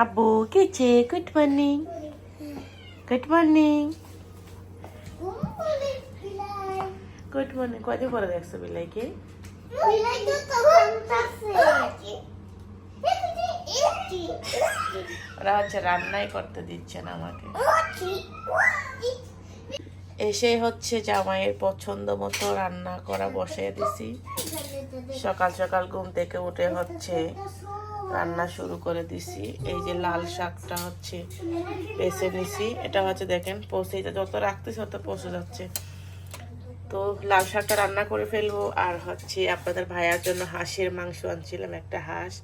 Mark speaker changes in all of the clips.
Speaker 1: আব্বু কেছে good morning good morning good morning কয়দিন পরে দেখছ বিলাইকে ওরা হচ্ছে রান্নাই করতে দিচ্ছে না আমাকে। এসে হচ্ছে জামাইয়ের পছন্দ মতো রান্না করা বসিয়ে দিছি। সকাল সকাল ঘুম থেকে উঠে হচ্ছে রান্না শুরু করে দিছি। এই যে লাল শাকটা হচ্ছে বেছে নিছি। এটা হচ্ছে দেখেন, পচে যত রাখতেছি তত পচে যাচ্ছে। তো লাল শাকটা রান্না করে ফেলব। আর হচ্ছে আপনাদের ভাইয়ার জন্য হাঁসের মাংস আনছিলাম, একটা হাঁস।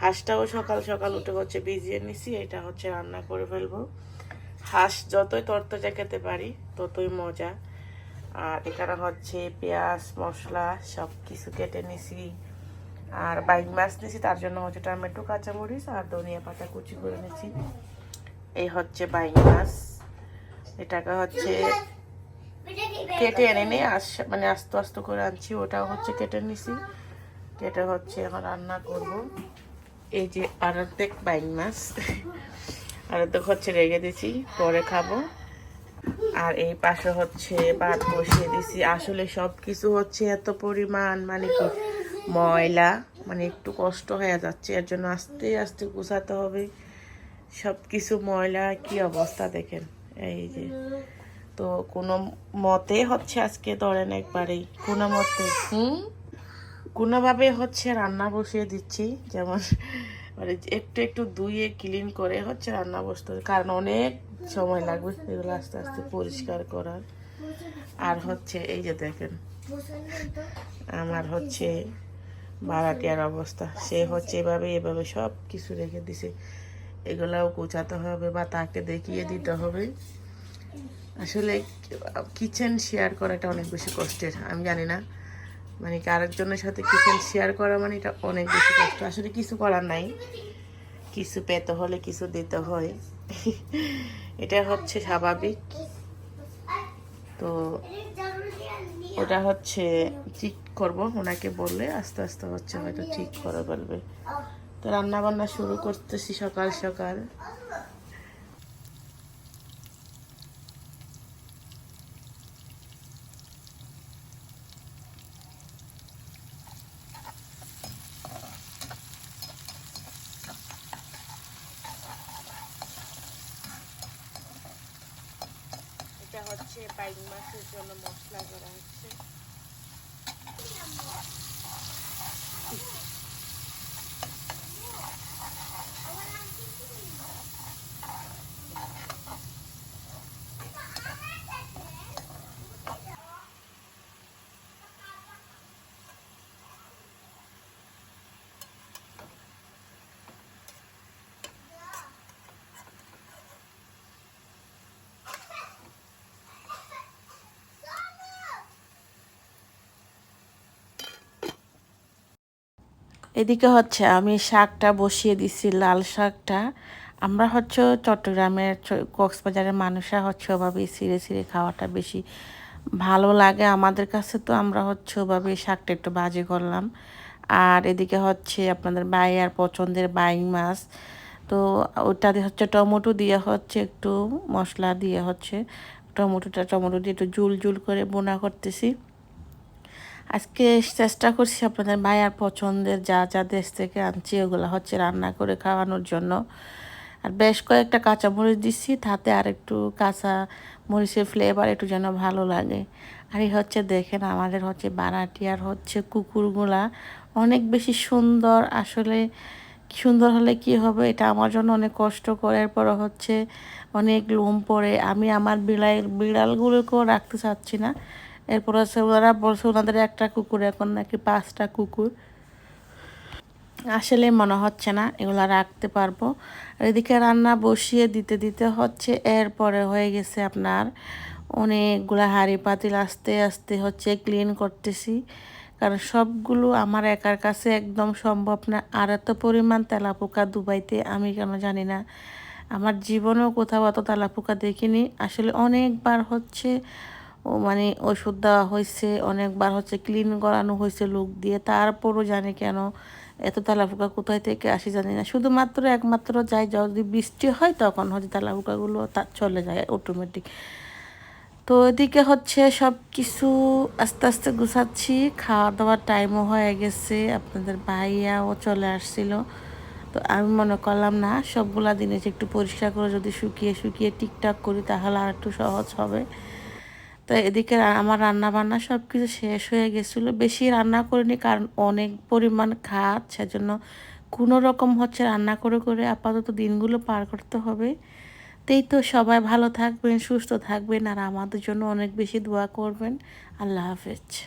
Speaker 1: হাঁসটাও সকাল সকাল উঠে হচ্ছে ভিজিয়ে নিছি, এটা হচ্ছে রান্না করে ফেলব। হাঁস যতই তরতাজা খেতে পারি, ততই মজা। আর এখানে হচ্ছে পেঁয়াজ, মশলা সব কিছু কেটে নিছি। আর বাইক মাছ নিয়েছি, তার জন্য হচ্ছে টমেটো, কাঁচামরিচ আর ধনিয়া পাতা কুচি করে নিয়েছি। এই হচ্ছে বাইক মাছ এটাকে হচ্ছে কেটে এনে নিয়ে আস মানে আস্তে আস্তে করে আনছি, ওটাও হচ্ছে কেটে নিছি। কেটে হচ্ছে এখন রান্না করব। এই যে আরার্ধেক বাইক মাছ আরার্ধেক হচ্ছে রেগে দিছি, পরে খাব। আর এই পাশে হচ্ছে ভাত বসিয়ে দিছি। আসলে সব কিছু হচ্ছে এত পরিমাণ মানে কি? ময়লা মানে একটু কষ্ট হয়ে যাচ্ছে, এর জন্য আস্তে আস্তে গুছাতে হবে। সব কিছু ময়লা, কি অবস্থা দেখেন, এই যে। তো কোনো মতে হচ্ছে আজকে ধরেন একবারেই, কোনো মতে, হুম? কোনোভাবে হচ্ছে রান্না বসিয়ে দিচ্ছি, যেমন মানে একটু একটু ধুয়ে ক্লিন করে হচ্ছে রান্না বসতে কারণ অনেক সময় লাগবে এগুলো আস্তে আস্তে পরিষ্কার করার। আর হচ্ছে এই যে দেখেন, আমার হচ্ছে ভাড়াটিয়ার অবস্থা। সে হচ্ছে এভাবে এভাবে সব কিছু রেখে দিছে। এগুলাও গোছাতে হবে বা তাকে দেখিয়ে দিতে হবে। আসলে কিচেন শেয়ার করাটা অনেক বেশি কষ্টের, আমি জানি না। মানে কি আরেকজনের সাথে কিচেন শেয়ার করা মানে এটা অনেক বেশি কষ্ট। আসলে কিছু করার নাই। কিছু পেতে হলে কিছু দিতে হয়। এটা হচ্ছে স্বাভাবিক। তো ওটা হচ্ছে ঠিক করব, ওনাকে বললে আস্তে আস্তে হচ্ছে হয়তো ঠিক করা বলবে তো রান্নাবান্না শুরু করতেছি সকাল সকাল। এটা হচ্ছে বাইক মাছের জন্য মশলা করা হচ্ছে। এদিকে হচ্ছে আমি শাকটা বসিয়ে দিছি, লাল শাকটা। আমরা হচ্ছে চট্টগ্রামের কক্সবাজারের মানুষরা হচ্ছে ওভাবে ছিঁড়ে ছিঁড়ে খাওয়াটা বেশি ভালো লাগে। আমাদের কাছে তো আমরা হচ্ছে ওভাবে শাকটা একটু বাজে করলাম। আর এদিকে হচ্ছে আপনাদের বাই আর পছন্দের বাইং মাছ। তো ওটা দিয়ে হচ্ছে টমেটো দিয়ে হচ্ছে একটু মশলা দিয়ে হচ্ছে টমেটোটা, টমেটো দিয়ে একটু জুল জুল করে বোনা করতেছি। আজকে চেষ্টা করছি আপনাদের ভাইয়ার পছন্দের যা যা দেশ থেকে আনছি, ওগুলো হচ্ছে রান্না করে খাওয়ানোর জন্য। আর বেশ কয়েকটা কাঁচা মরিচ দিচ্ছি, তাতে আর একটু কাঁচা মরিচের ফ্লেভার একটু যেন ভালো লাগে। আর এই হচ্ছে দেখেন, আমাদের হচ্ছে বানাটি আর হচ্ছে কুকুরগুলা অনেক বেশি সুন্দর। আসলে সুন্দর হলে কি হবে, এটা আমার জন্য অনেক কষ্ট করে। এরপরে হচ্ছে অনেক লোম পড়ে, আমি আমার বিড়াল, বিড়ালগুলোকেও রাখতে চাচ্ছি না। এরপর হচ্ছে ওরা বলছে ওনাদের একটা কুকুর, এখন নাকি পাঁচটা কুকুর। আসলে মনে হচ্ছে না, এগুলো রাখতে পারব। আর এদিকে রান্না বসিয়ে দিতে দিতে হচ্ছে, এরপরে হয়ে গেছে আপনার অনেকগুলো হাঁড়ি পাতিল আস্তে আস্তে হচ্ছে ক্লিন করতেছি। কারণ সবগুলো আমার একার কাছে একদম সম্ভব না। আর এত পরিমাণ তেলাপোকা দুবাইতে, আমি কেন জানি না। আমার জীবনেও কোথাও অত তেলাপোকা দেখিনি। আসলে অনেকবার হচ্ছে ও মানে ওষুধ দেওয়া হয়েছে, অনেকবার হচ্ছে ক্লিন করানো হয়েছে লোক দিয়ে, তারপরও জানি কেন এত তেলাপোকা কোথায় থেকে আসি জানি না। শুধুমাত্র একমাত্র যাই যদি বৃষ্টি হয় তখন হচ্ছে তেলাপোকাগুলো তা চলে যায় অটোমেটিক তো এদিকে হচ্ছে সব কিছু আস্তে আস্তে গুছাচ্ছি খাওয়া দাওয়ার টাইমও হয়ে গেছে, আপনাদের ভাইয়াও চলে আসছিল। তো আমি মনে করলাম, না, সবগুলা জিনিস একটু পরিষ্কার করে যদি শুকিয়ে শুকিয়ে টিকটাক করি তাহলে আর একটু সহজ হবে। তো এদিকে আমার রান্না বান্না সব কিছু শেষ হয়ে গেছিল। বেশি রান্না করিনি কারণ অনেক পরিমাণ খাত সেজন্য কোনো রকম হচ্ছে রান্না করে করে আপাতত দিনগুলো পার করতে হবে। তেই তো সবাই ভালো থাকবেন, সুস্থ থাকবেন, আর আমাদের জন্য অনেক বেশি দোয়া করবেন। আল্লাহ হাফেজ।